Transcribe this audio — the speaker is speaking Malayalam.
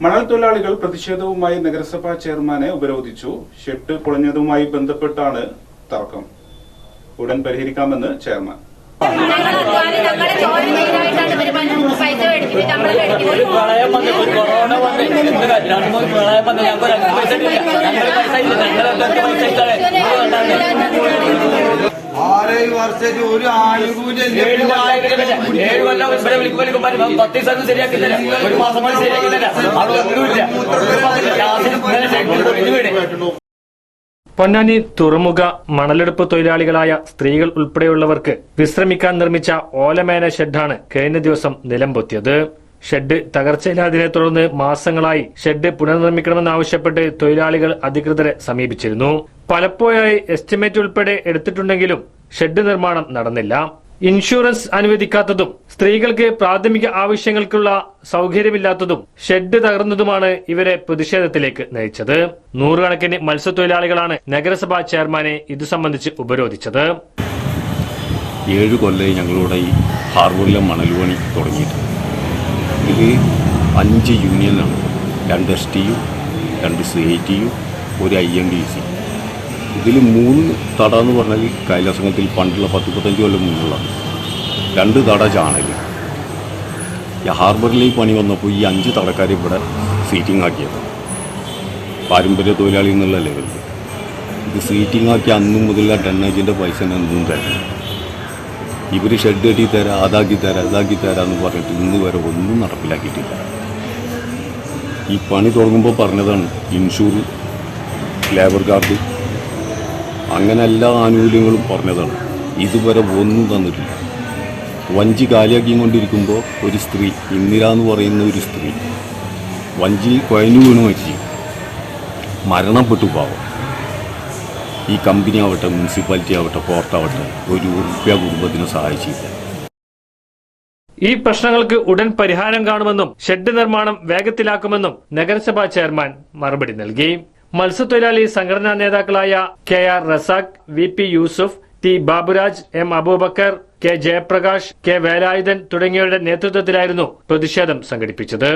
മണൽ തൊഴിലാളികൾ പ്രതിഷേധവുമായി നഗരസഭാ ചെയർമാനെ ഉപരോധിച്ചു ഷെഡ് പൊളിഞ്ഞതുമായി ബന്ധപ്പെട്ടാണ് തർക്കം ഉടൻ പരിഹരിക്കാമെന്ന് ചെയർമാൻ ഞങ്ങൾ വർഷത്തിൽ ഒരു ആനുകൂല്യം ഏഴ് കൊല്ലം ഏഴ് കൊല്ലം ഇവിടെ വിളിക്കുമ്പോൾ വിളിക്കുമ്പോൾ പത്ത് ദിവസം ശരിയാക്കി തരാം ഒരു മാസം കൊണ്ട് ശരിയാക്കി തരാം പൊന്നാനി തുറമുഖ മണലെടുപ്പ് തൊഴിലാളികളായ സ്ത്രീകൾ ഉൾപ്പെടെയുള്ളവർക്ക് വിശ്രമിക്കാൻ നിർമ്മിച്ച ഓലമേന ഷെഡാണ് കഴിഞ്ഞ ദിവസം നിലംപൊത്തിയത്. ഷെഡ് തകർച്ചയില്ലാതിനെ തുടർന്ന് മാസങ്ങളായി ഷെഡ് പുനർനിർമ്മിക്കണമെന്നാവശ്യപ്പെട്ട് തൊഴിലാളികൾ അധികൃതരെ സമീപിച്ചിരുന്നു. പലപ്പോഴായി എസ്റ്റിമേറ്റ് ഉൾപ്പെടെ എടുത്തിട്ടുണ്ടെങ്കിലും ഷെഡ് നിർമ്മാണം നടന്നില്ല. ഇൻഷുറൻസ് അനുവദിക്കാത്തതും സ്ത്രീകൾക്ക് പ്രാഥമിക ആവശ്യങ്ങൾക്കുള്ള സൗകര്യമില്ലാത്തതും ഷെഡ് തകർന്നതുമാണ് ഇവരെ പ്രതിഷേധത്തിലേക്ക് നയിച്ചത്. നൂറുകണക്കിന് മത്സ്യത്തൊഴിലാളികളാണ് നഗരസഭാ ചെയർമാനെ ഇത് സംബന്ധിച്ച് ഉപരോധിച്ചത്. ഏഴ് കൊല്ലം ഞങ്ങളുടെ ഈ ഹാർബറിലെ മണൽ പണി തുടങ്ങിയിട്ട്. ഇതിൽ അഞ്ച് യൂണിയനാണ് രണ്ട് എസ് ടി യു രണ്ട് സി ഐ ടി യു ഒരു ഐ എൻ ഡി സി. ഇതിൽ മൂന്ന് തട എന്ന് പറഞ്ഞാൽ കൈലാസംഗത്തിൽ പണ്ടുള്ള പത്ത് മുപ്പത്തഞ്ച് കൊല്ലം മുന്നുള്ളതാണ് രണ്ട് തട ചാണകം. ഈ ഹാർബറിൽ ഈ പണി വന്നപ്പോൾ ഈ അഞ്ച് തടക്കാരെ ഇവിടെ സീറ്റിംഗ് ആക്കിയത്. പാരമ്പര്യ തൊഴിലാളി എന്നുള്ള ലെവലിൽ ഇത് സീറ്റിംഗ് ആക്കി അന്നും മുതൽ ആ ടണ്ണേജിന്റെ പൈസ എന്നും തരണം ഇവർ ഷെഡ് കെട്ടി തരാം അതാക്കി തരാം ഇതാക്കി തരാം എന്ന് പറഞ്ഞിട്ട് ഇന്ന് വരെ ഒന്നും നടപ്പിലാക്കിയിട്ടില്ല. ഈ പണി തുടങ്ങുമ്പോൾ പറഞ്ഞതാണ് ഇൻഷൂർ ലേബർ കാർഡ് അങ്ങനെ എല്ലാ ആനുകൂല്യങ്ങളും പറഞ്ഞതാണ്. ഇതുവരെ ഒന്നും തന്നിട്ടില്ല. വഞ്ചി കാലിയാക്കിയും കൊണ്ടിരിക്കുമ്പോൾ ഒരു സ്ത്രീ ഇന്ദിര എന്ന് പറയുന്ന ഒരു സ്ത്രീ വഞ്ചി കൊയഞ്ഞു വീണ് മരിച്ചു. മരണപ്പെട്ടു പാവം. ഈ കമ്പനി ആവട്ടെ മുനിസിപ്പാലിറ്റി ആവട്ടെ പോർട്ടാവട്ടെ ഒരു ഉറുപ്പ്യ കുടുംബത്തിനെ സഹായിച്ചില്ല. ഈ പ്രശ്നങ്ങൾക്ക് ഉടൻ പരിഹാരം കാണുമെന്നും ഷെഡ് നിർമ്മാണം വേഗത്തിലാക്കുമെന്നും നഗരസഭാ ചെയർമാൻ മറുപടി നൽകി. മത്സ്യത്തൊഴിലാളി സംഘടനാ നേതാക്കളായ K R Razak V P Yusuf T Baburaj M Aboobacker K Jayaprakash K Velayudhan തുടങ്ങിയവരുടെ നേതൃത്വത്തിലായിരുന്നു പ്രതിഷേധം സംഘടിപ്പിച്ചത്.